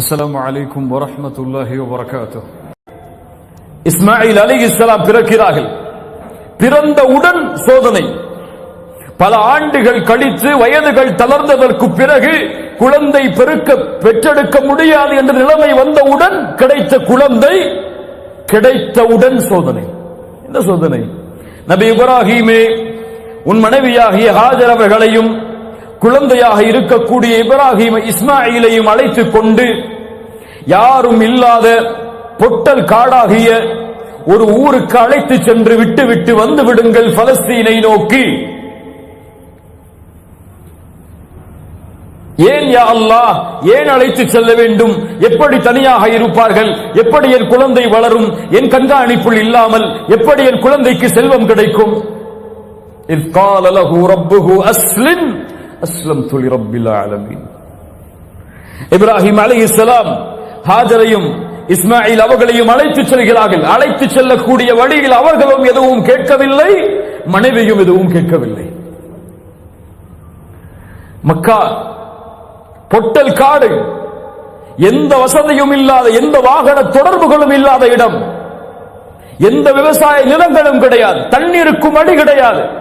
அஸ்லாம் வலைக்கும் வரமத்துல்லாஹி வரகாத்து இஸ்மாயில் அலி இஸ்லாம் பிறக்கிறார்கள். பிறந்தவுடன் சோதனை. பல ஆண்டுகள் கழித்து வயதுகள் தளர்ந்ததற்கு பிறகு குழந்தை பெருக்க பெற்றெடுக்க முடியாது என்ற நிலைமை வந்தவுடன் கிடைத்த குழந்தை கிடைத்தவுடன் சோதனை. இந்த சோதனை? நபி இப்ராஹிமே உன் மனைவியாகிய ஹாஜர் அவர்களையும் குழந்தையாக இருக்கக்கூடிய இப்ராஹிம் இஸ்மாயிலையும் அழைத்து கொண்டு யாரும் இல்லாத பொட்டல் காடாகிய ஒரு ஊருக்கு அழைத்து சென்று விட்டு விட்டு வந்து விடுங்கள் பலஸ்தீனை நோக்கி. ஏன் யா அல்லாஹ் ஏன் அழைத்து செல்ல வேண்டும்? எப்படி தனியாக இருப்பார்கள்? எப்படி என் குழந்தை வளரும்? என் கண்காணிப்புள் இல்லாமல் எப்படி என் குழந்தைக்கு செல்வம் கிடைக்கும்? இஸ்காலலஹு ரப்புஹு அஸ்லின் அஸ்லம் துளி ரப்பில் இப்ராஹிம் அலி இஸ்லாம் ஹாஜரையும் இஸ்மாயில் அவர்களையும் அழைத்துச் செல்கிறார்கள். அழைத்துச் செல்லக்கூடிய வழியில் அவர்களும் எதுவும் கேட்கவில்லை மனைவியும் எதுவும் கேட்கவில்லை. மக்கா பொட்டல் காடு எந்த வசதியும் இல்லாத எந்த வாகன தொடர்புகளும் இல்லாத இடம். எந்த விவசாய நிலங்களும் கிடையாது. தண்ணீருக்கும் அடி கிடையாது.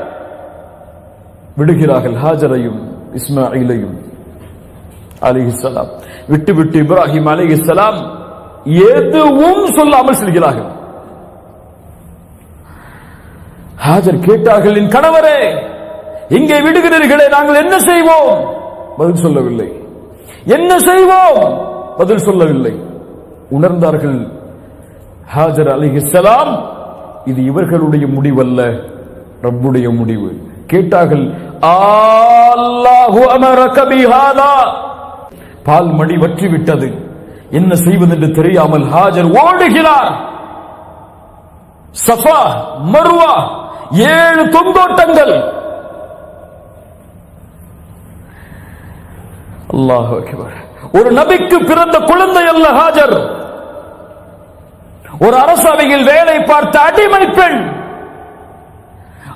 விடுகிறார்கள் ஹாஜரையும் இஸ்மாயிலையும். அலிஹிசலாம் விட்டு விட்டு இப்ராஹிம் அலிஹிசலாம் எதுவும் சொல்லாமல் செல்கிறார்கள். ஹாஜர் கேட்டார்கள் என் கணவரே இங்கே விடுகிறீர்களே நாங்கள் என்ன செய்வோம்? பதில் சொல்லவில்லை. என்ன செய்வோம்? பதில் சொல்லவில்லை. உணர்ந்தார்கள் ஹாஜர் அலிஹிசலாம் இது இவர்களுடைய முடிவல்ல ரப்புடைய முடிவு. கேட்டார்கள் அல்லாஹு பால் மணி வற்றி விட்டது என்ன செய்வதென்று தெரியாமல் ஹாஜர் ஓடுகிறார். சஃபா மருவா ஏழு தொங்கோட்டங்கள் அல்லாஹ் ஒரு நபிக்கு பிறந்த குழந்தை அல்ல ஹாஜர். ஒரு அரசவையில் வேலை பார்த்த அடிமை பெண்.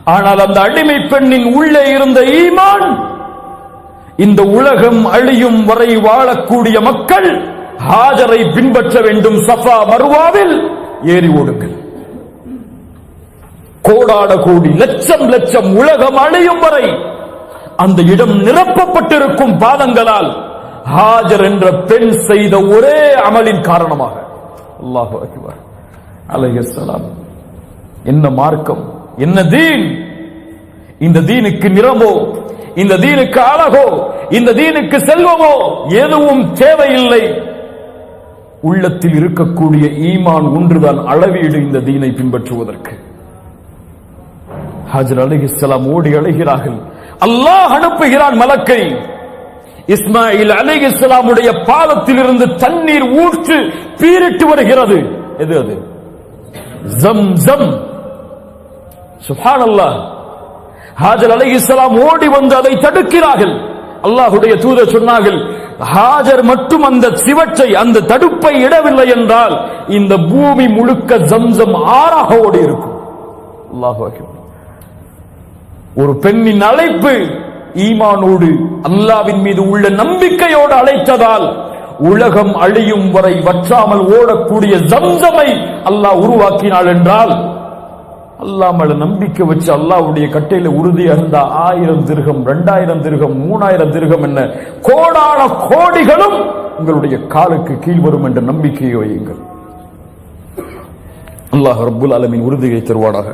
ஆனால் அந்த அடிமை பெண்ணின் உள்ளே இருந்த ஈமான் இந்த உலகம் அழியும் வரை வாழக்கூடிய மக்கள் ஹாஜரை பின்பற்ற வேண்டும். சஃபா மருவாவில் ஏறி ஓடுங்கள். கோடாட கோடி லட்சம் லட்சம் உலகம் அழியும் வரை அந்த இடம் நிரப்பப்பட்டிருக்கும் பாதங்களால் ஹாஜர் என்ற பெண் செய்த ஒரே அமலின் காரணமாக. அல்லாஹு அக்பர். என்ன மார்க்கம்? என்ன தீன்? இந்த தீனுக்கு நிறமோ இந்த தீனுக்கு அழகோ? இந்த தீனுக்கு செல்வமோ? எதுவும் தேவையில்லை. உள்ளத்தில் இருக்கக்கூடிய ஈமான் ஒன்றுதான் அளவீடு இந்த தீனை பின்பற்றுவதற்கு. ஹாஜர் அலிஹிஸ்லாம் ஓடி அழைகிறார்கள் அல்லாஹ் அனுப்புகிறான் மலக்கை. இஸ்மாயில் அலிஹிஸ்லாமுடைய பாலத்தில் இருந்து தண்ணீர் ஊற்று பீரிட்டு வருகிறது. எது அது? ஜம் ஜம். சுபான் அல்லாஹ் ஹாஜர் அலை இஸ்லாம் ஓடி வந்து அதை தடுக்கிறார்கள். அல்லாஹுடைய தூதர் சொன்னார்கள் ஹாஜர் மட்டும் அந்த சிவற்றை அந்த தடுப்பை இடவில்லை என்றால் இந்த பூமி முழுக்க ஜம்சம் ஆறாக ஓடி இருக்கும். அல்லாஹு ஒரு பெண்ணின் அழைப்பு ஈமானோடு அல்லாவின் மீது உள்ள நம்பிக்கையோடு அழைத்ததால் உலகம் அழியும் வரை வற்றாமல் ஓடக்கூடிய ஜம்சமை அல்லாஹ் உருவாக்கினாள் என்றால் அல்லா மேல நம்பிக்கை வச்சு அல்லாஹ்வுடைய கட்டையில உறுதியா இருந்தா ஆயிரம் திருகம் ரெண்டாயிரம் திருகம் மூணாயிரம் திருகம் என்ன? கோடான கோடிகளும் உங்களுடைய காலுக்கு கீழ் வரும் என்ற நம்பிக்கையை வையுங்கள். அல்லாஹ் ரபுல் அலமின் உறுதியை தருவானாக.